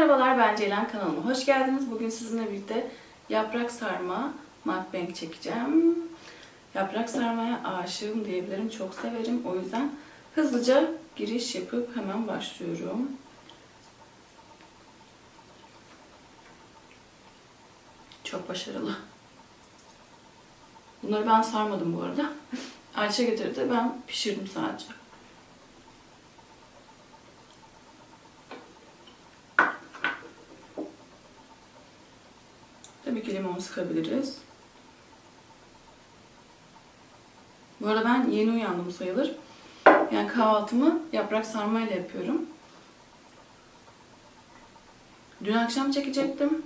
merhabalar ben Ceylan kanalıma hoş geldiniz. Bugün sizinle birlikte yaprak sarma mukbang çekeceğim. Yaprak sarmaya aşığım diyebilirim. Çok severim. O yüzden hızlıca giriş yapıp hemen başlıyorum. Çok başarılı. Bunları ben sarmadım bu arada. Ayşe getirdi. Ben pişirdim sadece. Limon sıkabiliriz. Bu arada ben yeni uyandım sayılır. Yani kahvaltımı yaprak sarmayla yapıyorum. Dün akşam çekecektim.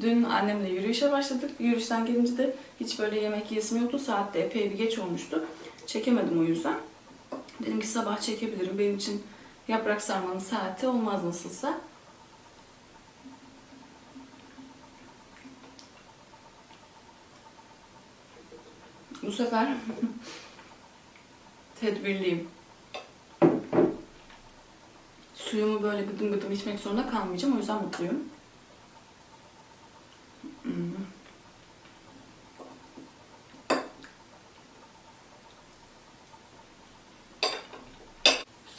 Dün annemle yürüyüşe başladık. Yürüyüşten gelince de hiç böyle yemek yesim yoktu. Saat de epey bir geç olmuştu. Çekemedim o yüzden. Dedim ki sabah çekebilirim. Benim için yaprak sarmanın saati olmaz nasılsa. Bu sefer tedbirliyim. Suyumu böyle gıdım gıdım içmek zorunda kalmayacağım. O yüzden mutluyum. Hmm.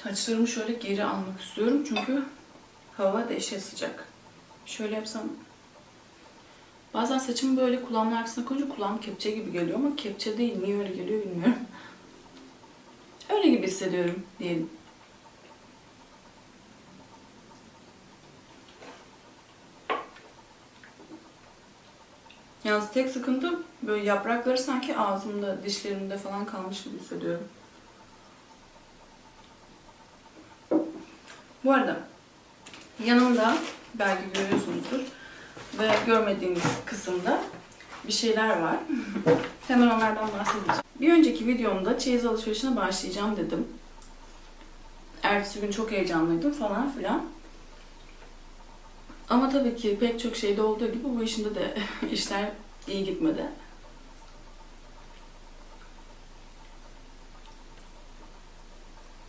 Saçlarımı şöyle geri almak istiyorum çünkü hava dehşet sıcak. Şöyle yapsam Bazen saçımı böyle kulağımın arkasına koyunca kulağım kepçe gibi geliyor ama kepçe değil. Niye öyle geliyor bilmiyorum. Öyle gibi hissediyorum diyelim. Yalnız tek sıkıntı böyle yaprakları sanki ağzımda, dişlerimde falan kalmış gibi hissediyorum. Bu arada yanımda belki görüyorsunuzdur ve görmediğiniz kısımda bir şeyler var. Hemen onlardan bahsedeceğim. Bir önceki videomda çeyiz alışverişine başlayacağım dedim. Ertesi gün çok heyecanlıydım falan filan. Ama tabii ki pek çok şeyde olduğu gibi bu işinde de işler iyi gitmedi.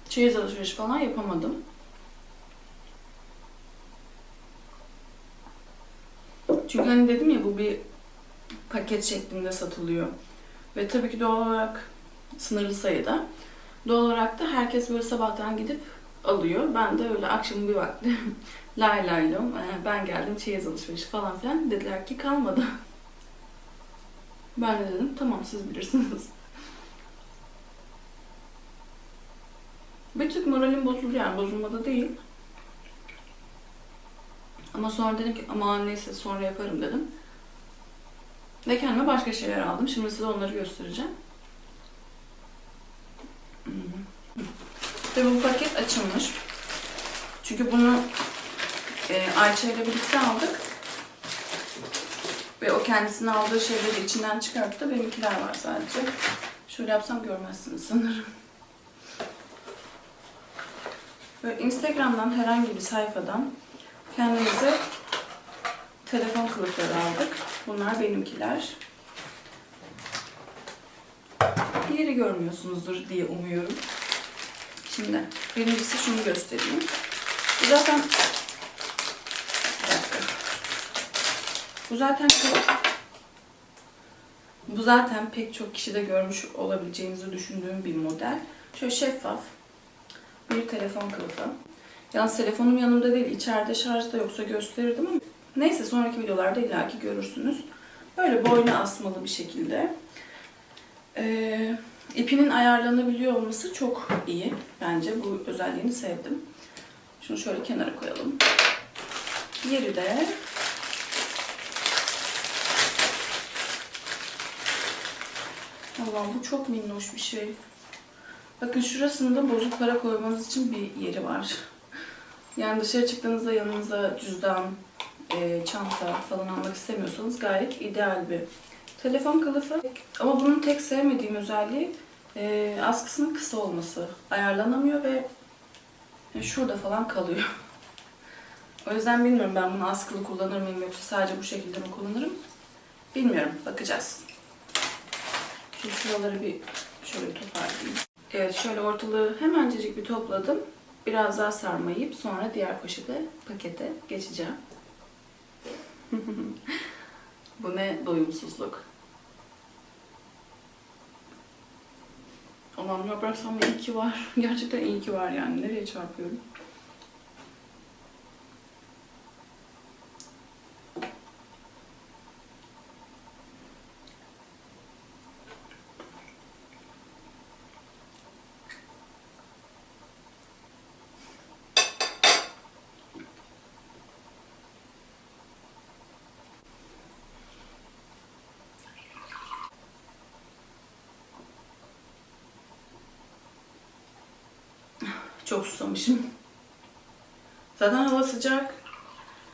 Çeyiz alışverişi falan yapamadım. Çünkü hani dedim ya bu bir paket şeklinde satılıyor. Ve tabii ki doğal olarak sınırlı sayıda. Doğal olarak da herkes böyle sabahtan gidip alıyor. Ben de öyle akşamın bir vakti lay lay lom e, ben geldim çeyiz alışverişi falan filan dediler ki kalmadı. Ben de dedim tamam siz bilirsiniz. Bir tık moralim bozuldu yani bozulmadı değil. Ama sonra dedim ki aman neyse sonra yaparım dedim. Ve kendime başka şeyler aldım. Şimdi size onları göstereceğim. Ve bu paket açılmış. Çünkü bunu e, Ayça ile birlikte aldık. Ve o kendisinin aldığı şeyleri içinden çıkarttı. Benimkiler var sadece. Şöyle yapsam görmezsiniz sanırım. Böyle Instagram'dan herhangi bir sayfadan kendimize telefon kılıfları aldık. Bunlar benimkiler. Diğeri görmüyorsunuzdur diye umuyorum. Şimdi birincisi şunu göstereyim. Bu zaten. Bu zaten bu zaten pek çok kişide görmüş olabileceğinizi düşündüğüm bir model. Şöyle şeffaf bir telefon kılıfı. Yalnız telefonum yanımda değil, içeride şarjda yoksa gösterirdim ama neyse sonraki videolarda illaki görürsünüz. Böyle boynu asmalı bir şekilde. Ee, ipinin ayarlanabiliyor olması çok iyi bence. Bu özelliğini sevdim. Şunu şöyle kenara koyalım. Diğeri de Allah'ım bu çok minnoş bir şey. Bakın şurasında bozuk para koymanız için bir yeri var. Yani dışarı çıktığınızda yanınıza cüzdan, e, çanta falan almak istemiyorsanız gayet ideal bir telefon kılıfı. Ama bunun tek sevmediğim özelliği e, askısının kısa olması. Ayarlanamıyor ve e, şurada falan kalıyor. o yüzden bilmiyorum ben bunu askılı kullanır mıyım yoksa sadece bu şekilde mi kullanırım? Bilmiyorum. Bakacağız. Şimdi şuraları bir şöyle toparlayayım. Evet şöyle ortalığı hemencecik bir topladım. Biraz daha sarmayıp sonra diğer poşete, pakete geçeceğim. Bu ne doyumsuzluk. Allah'ım yaprak sarma iyi ki var. Gerçekten iyi ki var yani. Nereye çarpıyorum? Çok susamışım. Zaten hava sıcak.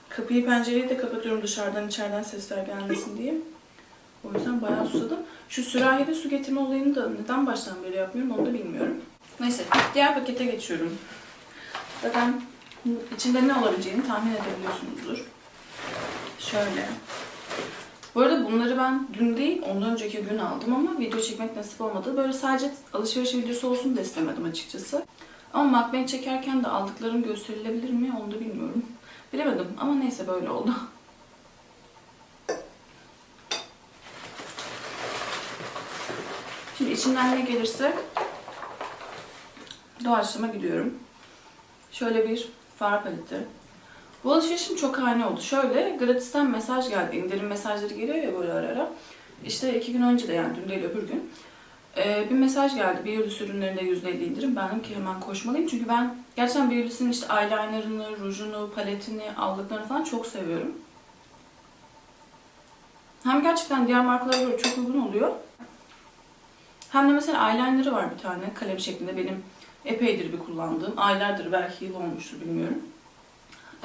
Kapıyı pencereyi de kapatıyorum dışarıdan içeriden sesler gelmesin diye. O yüzden bayağı susadım. Şu sürahide su getirme olayını da neden baştan beri yapmıyorum onu da bilmiyorum. Neyse diğer pakete geçiyorum. Zaten içinde ne olabileceğini tahmin edebiliyorsunuzdur. Şöyle. Bu arada bunları ben dün değil ondan önceki gün aldım ama video çekmek nasip olmadı. Böyle sadece alışveriş videosu olsun da istemedim açıkçası. Ama mukbang çekerken de aldıklarım gösterilebilir mi onu da bilmiyorum. Bilemedim ama neyse böyle oldu. Şimdi içinden ne gelirse doğaçlama gidiyorum. Şöyle bir far paleti. Bu alışverişim çok hane oldu. Şöyle gratisten mesaj geldi. İndirim mesajları geliyor ya böyle ara ara. İşte iki gün önce de yani dün değil öbür gün. Ee, bir mesaj geldi. Biyolojis ürünlerinde %50 indirim. Ben dedim ki hemen koşmalıyım. Çünkü ben gerçekten Biyolojis'in işte eyelinerını, rujunu, paletini, aldıklarını falan çok seviyorum. Hem gerçekten diğer markalara göre çok uygun oluyor. Hem de mesela eyeliner'ı var bir tane kalem şeklinde benim epeydir bir kullandığım. Aylardır belki yıl olmuştur bilmiyorum.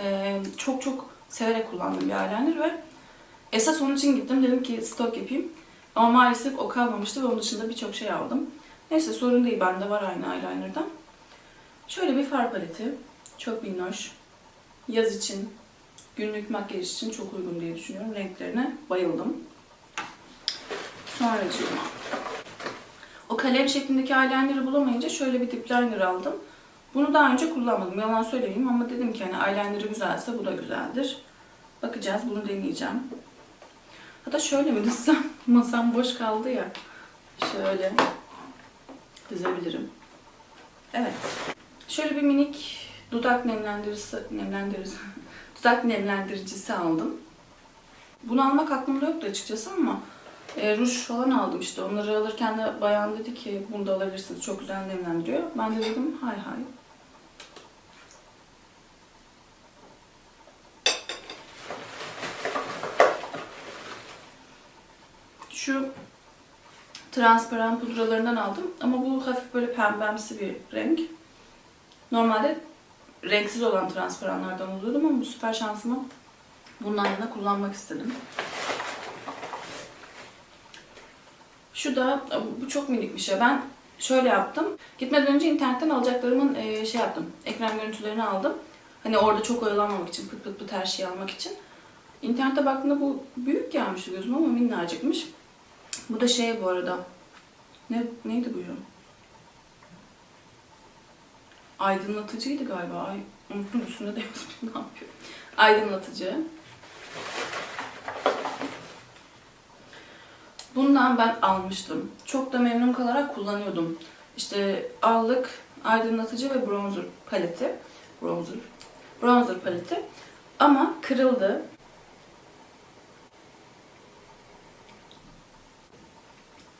Ee, çok çok severek kullandığım bir eyeliner ve esas onun için gittim. Dedim ki stok yapayım. Ama maalesef o kalmamıştı ve onun dışında birçok şey aldım. Neyse sorun değil bende var aynı eyeliner'dan. Şöyle bir far paleti. Çok minnoş. Yaz için, günlük makyaj için çok uygun diye düşünüyorum. Renklerine bayıldım. Sonra o kalem şeklindeki eyeliner'ı bulamayınca şöyle bir dip liner aldım. Bunu daha önce kullanmadım. Yalan söyleyeyim ama dedim ki hani eyeliner'ı güzelse bu da güzeldir. Bakacağız. Bunu deneyeceğim. Hatta şöyle mi dizsem? Masam boş kaldı ya. Şöyle dizebilirim. Evet. Şöyle bir minik dudak nemlendiricisi, nemlendiricisi, dudak nemlendiricisi aldım. Bunu almak aklımda yoktu açıkçası ama e, ruj falan aldım işte. Onları alırken de bayan dedi ki bunu da alabilirsiniz. Çok güzel nemlendiriyor. Ben de dedim hay hay. Şu transparan pudralarından aldım. Ama bu hafif böyle pembemsi bir renk. Normalde renksiz olan transparanlardan alıyordum ama bu süper şansımı bundan yana kullanmak istedim. Şu da, bu çok minik bir şey. Ben şöyle yaptım. Gitmeden önce internetten alacaklarımın e, şey yaptım. Ekran görüntülerini aldım. Hani orada çok oyalanmamak için, pıt pıt pıt her şeyi almak için. İnternette baktığımda bu büyük gelmişti gözüme ama minnacıkmış. Bu da şey bu arada. Ne neydi bu ya? Aydınlatıcıydı galiba. Ay, unuttum üstünde de yazmış. ne yapıyor? Aydınlatıcı. Bundan ben almıştım. Çok da memnun kalarak kullanıyordum. İşte allık, aydınlatıcı ve bronzer paleti. Bronzer. Bronzer paleti. Ama kırıldı.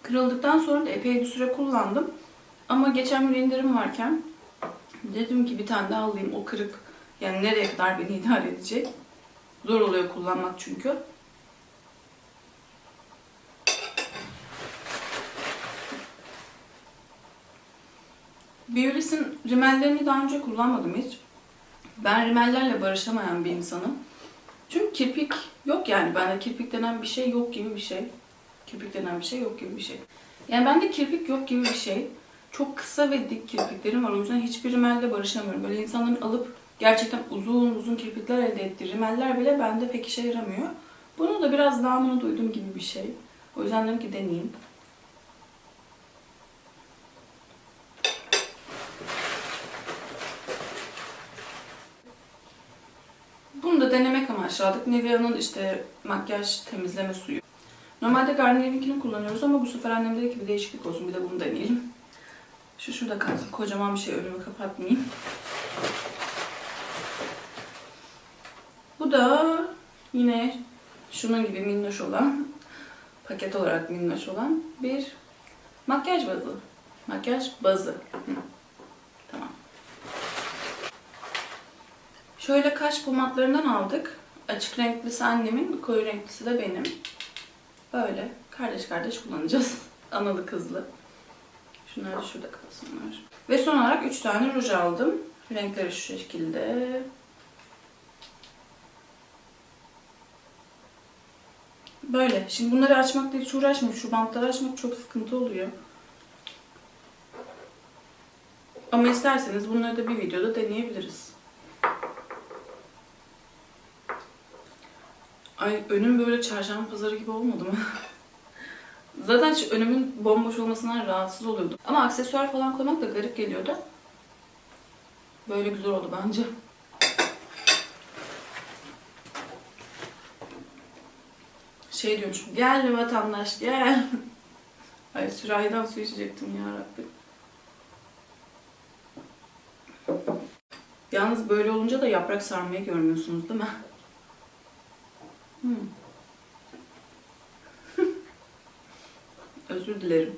Kırıldıktan sonra da epey bir süre kullandım. Ama geçen gün indirim varken dedim ki bir tane daha alayım. O kırık yani nereye kadar beni idare edecek. Zor oluyor kullanmak çünkü. Biolis'in rimellerini daha önce kullanmadım hiç. Ben rimellerle barışamayan bir insanım. Çünkü kirpik yok yani. Bende kirpik denen bir şey yok gibi bir şey. Kirpik denen bir şey yok gibi bir şey. Yani bende kirpik yok gibi bir şey. Çok kısa ve dik kirpiklerim var. O yüzden hiçbir rimelle barışamıyorum. Böyle insanların alıp gerçekten uzun uzun kirpikler elde ettiği rimeller bile bende pek işe yaramıyor. Bunu da biraz damını duydum gibi bir şey. O yüzden dedim ki deneyeyim. Bunu da denemek amaçladık. Nivea'nın işte makyaj temizleme suyu Normalde Garnier'inkini kullanıyoruz ama bu sefer annem dedi ki bir değişiklik olsun bir de bunu deneyelim. Şu şurada kalsın. Kocaman bir şey önümü kapatmayayım. Bu da yine şunun gibi minnoş olan, paket olarak minnoş olan bir makyaj bazı. Makyaj bazı. Tamam. Şöyle kaş pomatlarından aldık. Açık renklisi annemin, koyu renklisi de benim. Böyle kardeş kardeş kullanacağız. Analı kızlı. Şunlar da şurada kalsınlar. Ve son olarak 3 tane ruj aldım. Renkleri şu şekilde. Böyle. Şimdi bunları açmakla hiç uğraşmayayım. Şu bantları açmak çok sıkıntı oluyor. Ama isterseniz bunları da bir videoda deneyebiliriz. Ay önüm böyle çarşamba pazarı gibi olmadı mı? Zaten şu önümün bomboş olmasından rahatsız oluyordum. Ama aksesuar falan koymak da garip geliyordu. Böyle güzel oldu bence. Şey diyormuşum, gel vatandaş gel. Ay sürahiden su içecektim ya Rabbi. Yalnız böyle olunca da yaprak sarmayı görmüyorsunuz değil mi? Özür dilerim.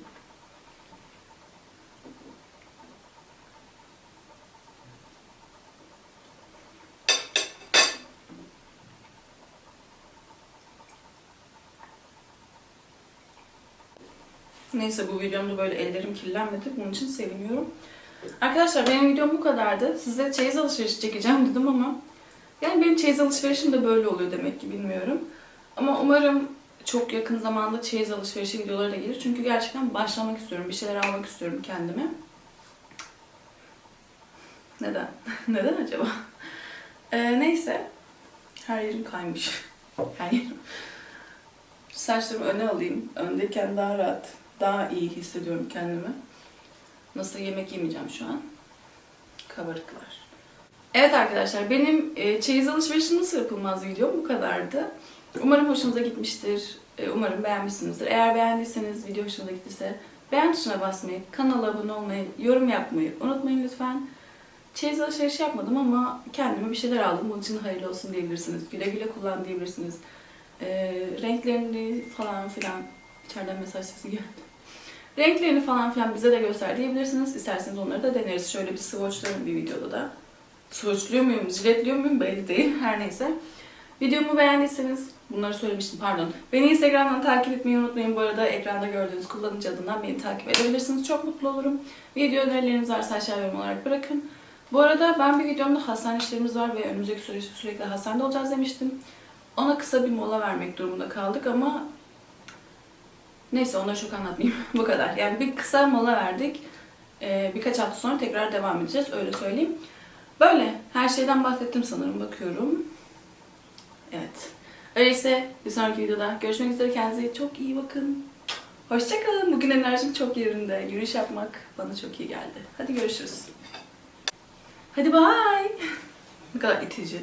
Neyse bu videomda böyle ellerim kirlenmedi. Bunun için seviniyorum. Arkadaşlar benim videom bu kadardı. Size çeyiz alışverişi çekeceğim dedim ama yani benim çeyiz alışverişim de böyle oluyor demek ki bilmiyorum. Ama umarım çok yakın zamanda çeyiz alışverişi videoları da gelir. Çünkü gerçekten başlamak istiyorum. Bir şeyler almak istiyorum kendime. Neden? Neden acaba? Ee, neyse. Her yerim kaymış. Her yerim. Saçlarımı öne alayım. Öndeyken daha rahat, daha iyi hissediyorum kendimi. Nasıl yemek yemeyeceğim şu an. Kabarıklar. Evet arkadaşlar benim e, çeyiz alışverişi nasıl yapılmaz videom bu kadardı. Umarım hoşunuza gitmiştir. E, umarım beğenmişsinizdir. Eğer beğendiyseniz, video hoşunuza gittiyse beğen tuşuna basmayı, kanala abone olmayı, yorum yapmayı unutmayın lütfen. Çeyiz alışverişi yapmadım ama kendime bir şeyler aldım. Bunun için hayırlı olsun diyebilirsiniz. Güle güle kullan diyebilirsiniz. E, renklerini falan filan. İçeriden mesaj sesi geldi. Renklerini falan filan bize de göster diyebilirsiniz. İsterseniz onları da deneriz. Şöyle bir swatchlarım bir videoda da. Swatchluyor muyum, jiletliyor muyum belli değil. Her neyse. Videomu beğendiyseniz bunları söylemiştim pardon. Beni Instagram'dan takip etmeyi unutmayın. Bu arada ekranda gördüğünüz kullanıcı adından beni takip edebilirsiniz. Çok mutlu olurum. Video önerileriniz varsa aşağıya yorum olarak bırakın. Bu arada ben bir videomda hastane işlerimiz var ve önümüzdeki süreçte sürekli hastanede olacağız demiştim. Ona kısa bir mola vermek durumunda kaldık ama neyse onları çok anlatmayayım. Bu kadar. Yani bir kısa mola verdik. Ee, birkaç hafta sonra tekrar devam edeceğiz. Öyle söyleyeyim. Böyle. Her şeyden bahsettim sanırım. Bakıyorum. Evet. Öyleyse bir sonraki videoda görüşmek üzere. Kendinize çok iyi bakın. Hoşçakalın. Bugün enerjim çok yerinde. Yürüyüş yapmak bana çok iyi geldi. Hadi görüşürüz. Hadi bye. ne kadar itici.